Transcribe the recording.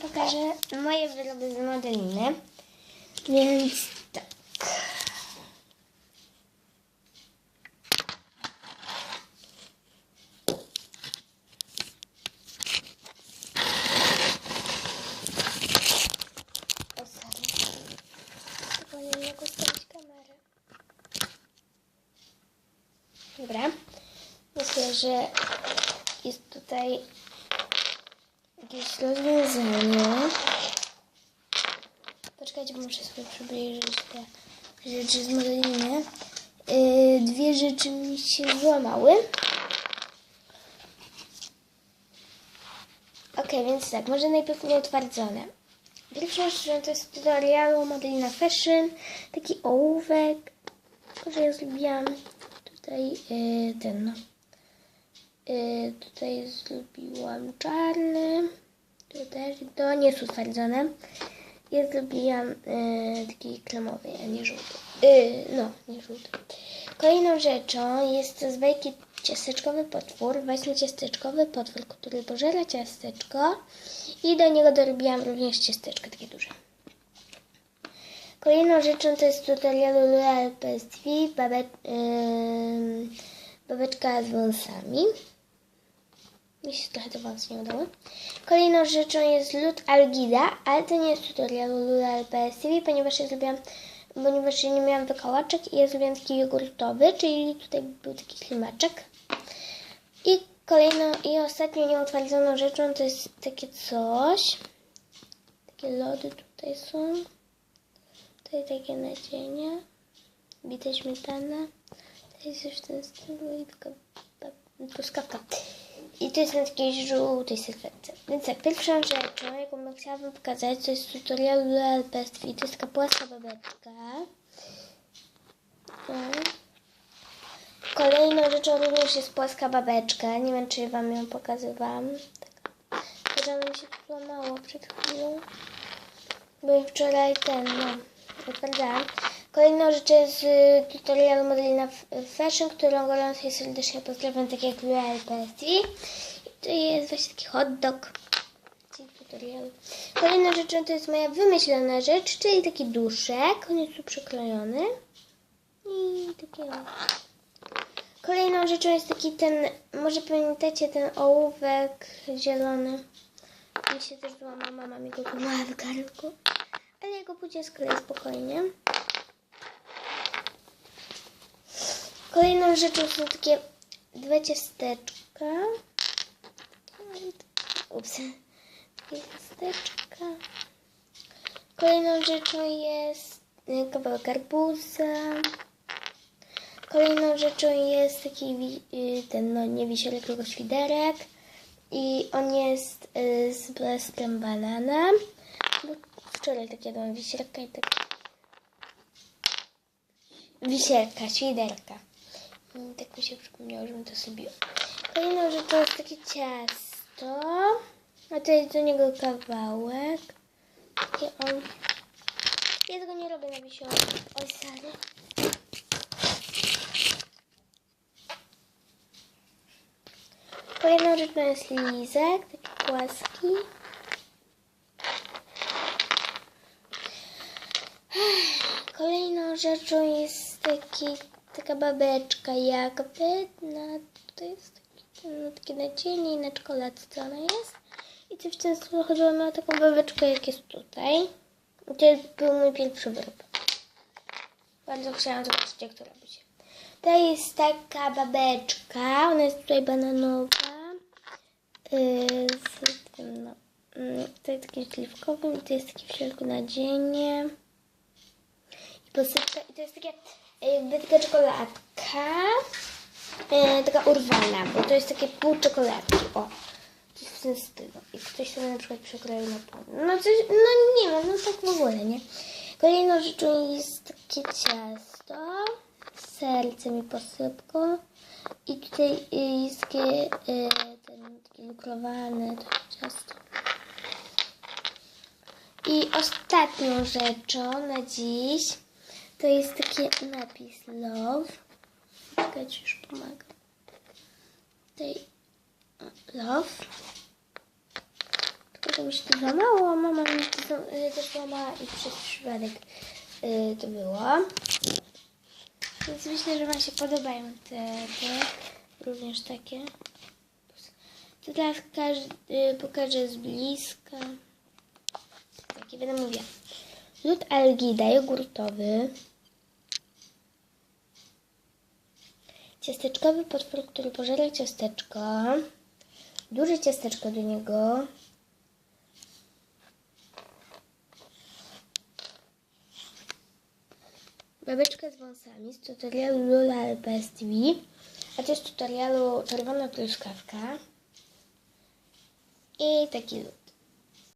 pokażę moje wyroby z modeliny. Więc tak. Dobra. Myślę, że jest tutaj jakieś rozwiązanie. Poczekajcie, bo muszę sobie przybliżyć te rzeczy z modeliny. Yy, dwie rzeczy mi się złamały. Ok, więc tak, może najpierw nieutwardzone. Pierwszą rzeczą to jest tutorialu Modelina Fashion, taki ołówek, że ja zrobiłam tutaj yy, ten, no. Yy, tutaj zrobiłam czarny, to też, to nie jest utwardzone. Ja zrobiłam yy, taki kremowy, a nie żółty. Yy, no, nie żółty. Kolejną rzeczą jest z bajki ciasteczkowy potwór, właśnie ciasteczkowy potwór, który pożera ciasteczko i do niego dorobiłam również ciasteczko takie duże. Kolejną rzeczą to jest tutorialu L'Oreal PSV, babe, yy, babeczka z wąsami. Mi się trochę to wąs nie udało. Kolejną rzeczą jest lód Algida, ale to nie jest tutorial L'Oreal PSV, ponieważ ja zrobiłam, ponieważ ja nie miałam wykałaczek i ja zrobiłam taki jogurtowy, czyli tutaj był taki ślimaczek. I kolejną i ostatnią nieutwardzoną rzeczą to jest takie coś. Takie lody tutaj są. Tutaj takie nadzienie. Bita śmietana. To jest już ten stylu i taka truskawka. I to jest na takiej żółtej sylwetce. Więc tak, pierwszą rzeczą, jaką bym chciała wam pokazać, to jest tutorial L'Oreal Best Fit. To jest taka płaska babeczka. Kolejną rzeczą również jest płaska babeczka. Nie wiem, czy wam ją pokazywałam. Tak. Mi się tu złamało przed chwilą. Bo wczoraj ten, no, odpędzałam. Kolejną rzecz jest y, tutorial Modelina Fashion, którą gorąco serdecznie pozdrawiam, tak jak L'Oreal PSV. I to jest właśnie taki hot dog. Tutorial. Kolejną rzeczą to jest moja wymyślona rzecz, czyli taki duszek. On jest tu przyklejony. I taki. Kolejną rzeczą jest taki ten, może pamiętacie ten ołówek zielony. Mi się też złamał, mama mi go w garnku. Ale ja go później skleję spokojnie. Kolejną rzeczą są takie dwa ciasteczka. Ups. Ciasteczka. Kolejną rzeczą jest e, kawałek arbuza. Kolejną rzeczą jest taki y, ten, no nie wisiorek, tylko świderek. I on jest y, z blaskiem banana. Bo wczoraj tak jadłam wisiorka i tak... Wisierka, świderka. I tak mi się przypomniało, żebym to sobie... Kolejną rzeczą jest takie ciasto. A to jest do niego kawałek. Takie on... Ja tego nie robię na wisiorku. Oj, sorry. Kolejną rzeczą jest lizek, taki płaski. Kolejną rzeczą jest taki, taka babeczka jakby. Na, to jest taki, no, takie nadzienie i na czekoladce ona jest. I coś w stylu chodziło taką babeczkę jak jest tutaj. I to był mój pierwszy wyrób. Bardzo chciałam zobaczyć jak to robić. To jest taka babeczka, ona jest tutaj bananowa. Yy, z tym, no. Yy, to jest taki śliwkowym i to jest takie w środku nadzienie. I posypka, i to jest takie jakby taka czekoladka. Yy, taka urwana, bo to jest takie pół czekoladki. O, coś w tym stylu. I ktoś sobie na przykład przekroił na pół. No coś, no nie wiem, no tak w ogóle, nie? Kolejną rzeczą jest takie ciasto z sercem i posypką. I tutaj y, jest takie, y, ten, takie lukrowane to ciasto. I ostatnią rzeczą na dziś to jest taki napis love. Czekajcie, już pomagam. O, love. Tylko, to mi się to złamało, mama mi to y, też i przez przypadek y, to było. Więc myślę, że Wam się podobają te, te również takie. To teraz każdy, y, pokażę z bliska. Takie będę mówiła. Lód algida jogurtowy. Ciasteczkowy potwór, który pożera ciasteczko. Duże ciasteczko do niego. Babeczka z wąsami z tutorialu Lula LPS TV. A to jest tutorialu Czerwona Truskawka. I taki lód.